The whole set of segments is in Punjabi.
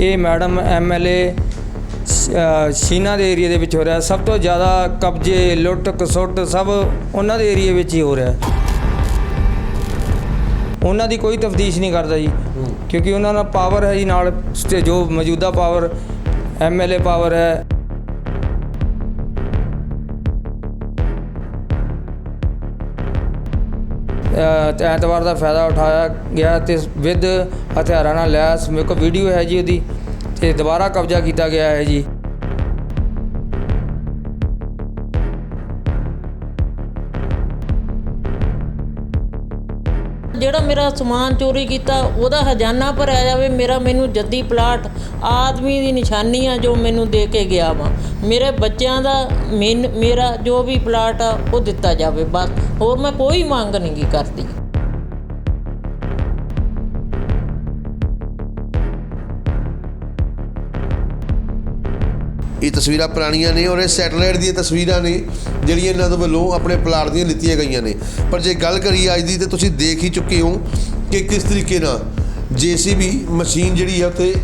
ਇਹ ਮੈਡਮ ਐਮਐਲਏ ਸ਼ੀਨਾ ਦੇ ਏਰੀਆ ਦੇ ਵਿੱਚ ਹੋ ਰਿਹਾ। ਸਭ ਤੋਂ ਜ਼ਿਆਦਾ ਕਬਜ਼ੇ ਲੁੱਟ ਕਸੁੱਟ ਸਭ ਉਹਨਾਂ ਦੇ ਏਰੀਆ ਵਿੱਚ ਹੀ ਹੋ ਰਿਹਾ। ਉਹਨਾਂ ਦੀ ਕੋਈ ਤਫਤੀਸ਼ ਨਹੀਂ ਕਰਦਾ ਜੀ। ਕਿਉਂਕਿ ਉਹਨਾਂ ਦਾ ਪਾਵਰ ਹੈ ਜੀ ਨਾਲ ਜੋ ਮੌਜੂਦਾ ਪਾਵਰ ਐਮਐਲਏ ਪਾਵਰ ਹੈ। ਐਤਵਾਰ ਦਾ ਫਾਇਦਾ ਉਠਾਇਆ ਗਿਆ ਤੇ ਵਿਦ ਹਥਿਆਰਾਂ ਨਾਲ ਲੈਸ। ਮੇਰੇ ਕੋਲ ਵੀਡੀਓ ਹੈ ਜੀ ਉਹਦੀ ਤੇ ਦੁਬਾਰਾ ਕਬਜ਼ਾ ਕੀਤਾ ਗਿਆ ਹੈ ਜੀ। ਜਿਹੜਾ ਮੇਰਾ ਸਮਾਨ ਚੋਰੀ ਕੀਤਾ, ਉਹਦਾ ਹਜ਼ਾਨਾ ਭਰਿਆ ਜਾਵੇ, ਮੇਰਾ ਮੈਨੂੰ ਜੱਦੀ ਪਲਾਟ, ਆਦਮੀ ਦੀ ਨਿਸ਼ਾਨੀ ਆ ਜੋ ਮੈਨੂੰ ਦੇ ਕੇ ਗਿਆ ਵਾ। ਮੇਰੇ ਬੱਚਿਆਂ ਦਾ ਮੈਨ- ਮੇਰਾ ਜੋ ਵੀ ਪਲਾਟ ਆ, ਉਹ ਦਿੱਤਾ ਜਾਵੇ, ਬਸ। ਹੋਰ ਮੈਂ ਕੋਈ ਮੰਗ ਨਹੀਂ ਕਰਦੀ। ਇਹ ਤਸਵੀਰਾਂ ਪੁਰਾਣੀਆਂ ਨੇ ਔਰ ਇਹ ਸੈਟੇਲਾਈਟ ਦੀਆਂ ਤਸਵੀਰਾਂ ਨੇ, ਜਿਹੜੀਆਂ ਇਹਨਾਂ ਦੇ ਵੱਲੋਂ ਆਪਣੇ ਪਲਾਟ ਦੀਆਂ ਲਿੱਤੀਆਂ ਗਈਆਂ ਨੇ। ਪਰ ਜੇ ਗੱਲ ਕਰੀਏ ਅੱਜ ਦੀ, ਤੇ ਤੁਸੀਂ ਦੇਖ ਹੀ ਚੁੱਕੇ ਹੋ ਕਿ ਕਿਸ ਤਰੀਕੇ ਨਾਲ ਜੀਸੀਬੀ ਮਸ਼ੀਨ ਜਿਹੜੀ ਹੈ ਉੱਥੇ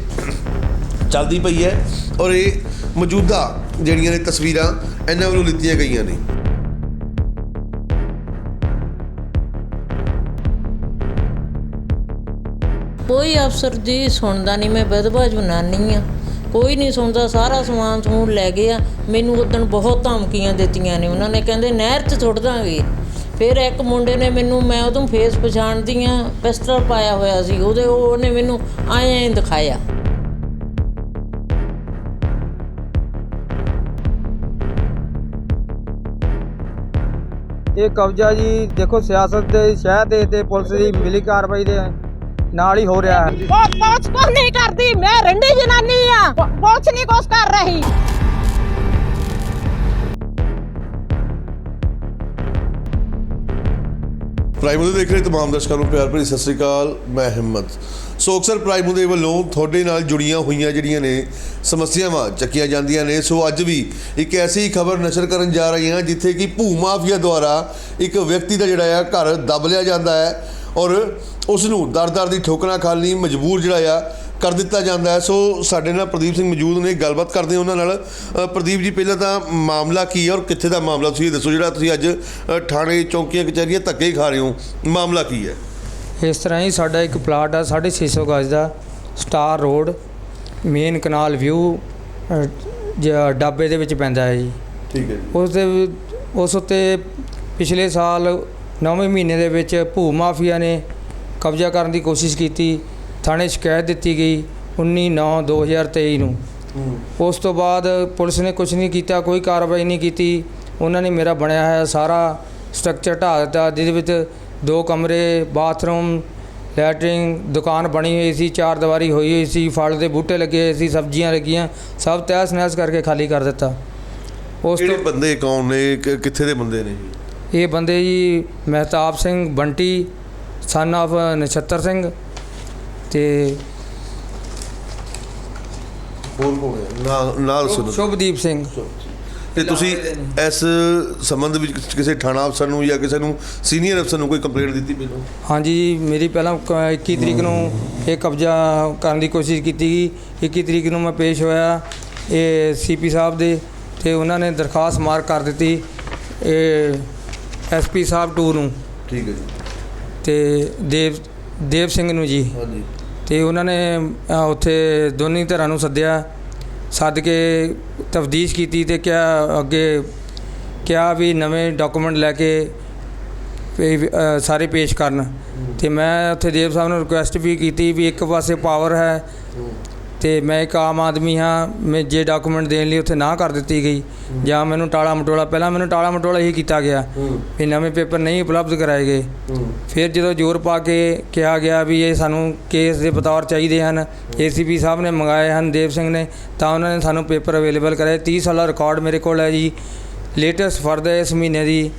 ਚੱਲਦੀ ਪਈ ਹੈ ਔਰ ਇਹ ਮੌਜੂਦਾ ਜਿਹੜੀਆਂ ਨੇ ਤਸਵੀਰਾਂ ਇਹਨਾਂ ਵੱਲੋਂ ਲਿੱਤੀਆਂ ਗਈਆਂ ਨੇ। ਕੋਈ ਅਫਸਰ ਜੀ ਸੁਣਦਾ ਨਹੀਂ, ਮੈਂ ਵਿਧਵਾ ਜਨਾਨੀ ਆ। ਕੋਈ ਨਹੀਂ ਸੁਣਦਾ, ਸਾਰਾ ਸਮਾਨ ਸਮੂਨ ਲੈ ਗਿਆ ਮੈਨੂੰ ਉਦੋਂ ਬਹੁਤ ਧਮਕੀਆਂ ਦਿੱਤੀਆਂ ਨੇ। ਉਹਨਾਂ ਨੇ ਕਹਿੰਦੇ, ਨਹਿਰ 'ਚ ਸੁੱਟ ਦਾਂਗੇ। ਫਿਰ ਇੱਕ ਮੁੰਡੇ ਨੇ ਮੈਨੂੰ, ਮੈਂ ਉਦੋਂ ਫੇਸ ਪਛਾਣਦੀ ਆ ਪਿਸਟਲ ਪਾਇਆ ਹੋਇਆ ਸੀ। ਉਹਦੇ, ਉਹਨੇ ਮੈਨੂੰ ਆਏ ਐਂ ਦਿਖਾਇਆ। ਇਹ ਕਬਜ਼ਾ ਜੀ, ਦੇਖੋ ਸਿਆਸਤ ਦੇ ਸ਼ਹਿਰ ਦੇ ਤੇ ਪੁਲਿਸ ਦੀ ਮਿਲੀ ਕਾਰਵਾਈ ਦੇ। ਨਾਲ ਹੀ ਹੋ ਰਿਹਾ ਹੈ। ਉਹ ਕੁਛ ਕੁਛ ਨਹੀਂ ਕਰਦੀ ਮੈਂ ਰੰਡੀ ਜਨਾਨੀ ਆ। ਕੁਛ ਨਹੀਂ ਕੁਛ ਕਰ ਰਹੀ। ਪ੍ਰਾਈਮ ਦੇ ਦੇਖ ਰਹੇ ਤਮਾਮ ਦਰਸ਼ਕਾਂ ਨੂੰ ਪਿਆਰ ਭਰੀ ਸਤਿ ਸ੍ਰੀ ਅਕਾਲ ਮੈਂ ਹਿੰਮਤ। ਸੋ ਅਕਸਰ ਪ੍ਰਾਈਮ ਦੇ ਵੱਲੋਂ ਤੁਹਾਡੇ ਨਾਲ ਜੁੜੀਆਂ ਹੋਈਆਂ ਜਿਹੜੀਆਂ ਨੇ ਸਮੱਸਿਆਵਾਂ ਚੱਕੀਆਂ ਜਾਂਦੀਆਂ ਨੇ ਸੋ ਅੱਜ ਵੀ ਇੱਕ ਐਸੀ ਖਬਰ ਨਸ਼ਰ ਕਰਨ ਜਾ ਰਹੀ ਹਾਂ ਜਿੱਥੇ ਕਿ ਭੂ ਮਾਫੀਆ ਦੁਆਰਾ ਇੱਕ ਵਿਅਕਤੀ ਦਾ ਜਿਹੜਾ ਆ ਘਰ ਦਬ ਲਿਆ ਜਾਂਦਾ ਹੈ। ਔਰ ਉਸ ਨੂੰ ਦਰ-ਦਰ ਦੀ ਠੋਕਰਾਂ ਖਾਣ ਲਈ ਮਜਬੂਰ ਜਿਹੜਾ ਆ ਕਰ ਦਿੱਤਾ ਜਾਂਦਾ ਹੈ। ਸੋ ਸਾਡੇ ਨਾਲ ਪ੍ਰਦੀਪ ਸਿੰਘ ਮੌਜੂਦ ਨੇ ਗੱਲਬਾਤ ਕਰਦੇ ਉਹਨਾਂ ਨਾਲ। ਪ੍ਰਦੀਪ ਜੀ ਪਹਿਲਾਂ ਤਾਂ ਮਾਮਲਾ ਕੀ ਹੈ ਔਰ ਕਿੱਥੇ ਦਾ ਮਾਮਲਾ ਤੁਸੀਂ ਦੱਸੋ? ਜਿਹੜਾ ਤੁਸੀਂ ਅੱਜ ਥਾਣੇ ਚੌਂਕੀਆਂ ਕਚਹਿਰੀਆਂ ਧੱਕੇ ਹੀ ਖਾ ਰਹੇ ਹੋ। ਮਾਮਲਾ ਕੀ ਹੈ? ਇਸ ਤਰ੍ਹਾਂ ਹੀ ਸਾਡਾ ਇੱਕ ਪਲਾਟ ਆ 650 ਗਜ ਦਾ star road main canal view ਡਾਬੇ ਦੇ ਵਿੱਚ ਪੈਂਦਾ ਹੈ ਜੀ। ਠੀਕ ਹੈ ਉਸ ਦੇ ਉਸ ਉੱਤੇ ਪਿਛਲੇ ਸਾਲ 9ਵੇਂ ਮਹੀਨੇ ਦੇ ਵਿੱਚ ਭੂ ਮਾਫੀਆ ਨੇ ਕਬਜ਼ਾ ਕਰਨ ਦੀ ਕੋਸ਼ਿਸ਼ ਕੀਤੀ। ਥਾਣੇ ਸ਼ਿਕਾਇਤ ਦਿੱਤੀ ਗਈ 19/9/2023 ਨੂੰ ਉਸ ਤੋਂ ਬਾਅਦ ਪੁਲਿਸ ਨੇ ਕੁਝ ਨਹੀਂ ਕੀਤਾ ਕੋਈ ਕਾਰਵਾਈ ਨਹੀਂ ਕੀਤੀ। ਉਹਨਾਂ ਨੇ ਮੇਰਾ ਬਣਿਆ ਹੋਇਆ ਸਾਰਾ ਸਟਰਕਚਰ ਢਾਹ ਦਿੱਤਾ ਜਿਹਦੇ ਵਿੱਚ ਦੋ ਕਮਰੇ ਬਾਥਰੂਮ ਲੈਟਰਿੰਗ ਦੁਕਾਨ ਬਣੀ ਹੋਈ ਸੀ ਚਾਰ ਦੀਵਾਰੀ ਹੋਈ ਹੋਈ ਸੀ ਫਲ ਦੇ ਬੂਟੇ ਲੱਗੇ ਹੋਏ ਸੀ ਸਬਜ਼ੀਆਂ ਲੱਗੀਆਂ ਸਭ ਤਹਿਸ ਨਹਿਸ ਕਰਕੇ ਖਾਲੀ ਕਰ ਦਿੱਤਾ। ਉਸ ਤੋਂ ਬੰਦੇ ਕੌਣ ਨੇ ਕਿੱਥੇ ਦੇ ਬੰਦੇ ਨੇ? ਇਹ ਬੰਦੇ ਜੀ ਮਹਿਤਾਬ ਸਿੰਘ ਬੰਟੀ ਸਨ of ਨਛੱਤਰ ਸਿੰਘ ਤੇ ਹੋਰ ਕੌਣ ਨਾਲ ਨਾਲ ਸੁਣੋ। ਸ਼ੁਭਦੀਪ ਸਿੰਘ। ਤੇ ਤੁਸੀਂ ਇਸ ਸੰਬੰਧ ਵਿੱਚ ਕਿਸੇ ਥਾਣਾ ਅਫਸਰ ਨੂੰ ਜਾਂ ਕਿਸੇ ਨੂੰ ਸੀਨੀਅਰ ਅਫਸਰ ਨੂੰ ਕੋਈ ਕੰਪਲੇਂਟ ਦਿੱਤੀ ਮੈਨੂੰ? ਹਾਂਜੀ ਜੀ ਮੇਰੀ ਪਹਿਲਾਂ ਕ- 21 ਤਰੀਕ ਨੂੰ ਇਹ ਕਬਜ਼ਾ ਕਰਨ ਦੀ ਕੋਸ਼ਿਸ਼ ਕੀਤੀ ਗਈ। 21 ਤਰੀਕ ਨੂੰ ਮੈਂ ਪੇਸ਼ ਹੋਇਆ ਇਹ ਸੀਪੀ ਸਾਹਿਬ ਦੇ ਤੇ ਉਹਨਾਂ ਨੇ ਦਰਖਾਸਤ ਮਾਰਕ ਕਰ ਦਿੱਤੀ। ਇਹ ਐਸਪੀ ਸਾਹਿਬ 2 ਨੂੰ। ਠੀਕ ਹੈ ਜੀ। ਤੇ ਦੇਵ ਦੇਵ ਸਿੰਘ ਨੂੰ ਜੀ। ਹਾਂਜੀ। ਤੇ ਉਹਨਾਂ ਨੇ ਅ, ਉੱਥੇ ਦੋਨੀ ਧਿਰਾਂ ਨੂੰ ਸੱਦਿਆ। ਸੱਦ ਕੇ ਤਫਤੀਸ਼ ਕੀਤੀ ਤੇ ਕਿਹਾ ਅੱਗੇ ਕਿਹਾ ਵੀ ਨਵੇਂ ਡਾਕੂਮੈਂਟ ਲੈ ਕੇ ਅ, ਸਾਰੇ ਪੇਸ਼ ਕਰਨ। ਤੇ ਮੈਂ ਉੱਥੇ ਦੇਵ ਸਾਹਿਬ ਨੂੰ ਰਿਕੁਐਸਟ ਵੀ ਕੀਤੀ ਵੀ ਇੱਕ ਪਾਸੇ ਪਾਵਰ ਹੈ। ਤੇ ਮੈਂ ਇੱਕ ਆਮ ਆਦਮੀ ਹਾਂ, ਮੈਂ ਜੇ ਡਾਕੂਮੈਂਟ ਦੇਣ ਲਈ ਉੱਥੇ ਨਾ ਕਰ ਦਿੱਤੀ ਗਈ, ਜਾਂ ਮੈਨੂੰ ਟਾਲਾ ਮਟੋਲਾ, ਪਹਿਲਾਂ ਮੈਨੂੰ ਟਾਲਾ ਮਟੋਲਾ ਹੀ ਕੀਤਾ ਗਿਆ, ਵੀ ਨਵੇਂ ਪੇਪਰ ਨਹੀਂ ਉਪਲਬਧ ਕਰਾਏ ਗਏ। ਫਿਰ ਜਦੋਂ ਜ਼ੋਰ ਪਾ ਕੇ ਕਿਹਾ ਗਿਆ ਵੀ ਇਹ ਸਾਨੂੰ ਕੇਸ ਦੇ ਬਤੌਰ ਚਾਹੀਦੇ ਹਨ, ਏਸੀਪੀ ਸਾਹਿਬ ਨੇ ਮੰਗਾਏ ਹਨ, ਦੇਵ ਸਿੰਘ ਨੇ, ਤਾਂ ਉਹਨਾਂ ਨੇ ਸਾਨੂੰ ਪੇਪਰ ਅਵੇਲੇਬਲ ਕਰਾਏ। 30 ਸਾਲਾ ਰਿਕਾਰਡ ਮੇਰੇ ਕੋਲ ਹੈ ਜੀ। ਲੇਟੈਸਟ ਫਰਦ ਹੈ ਇਸ ਮਹੀਨੇ ਦੀ।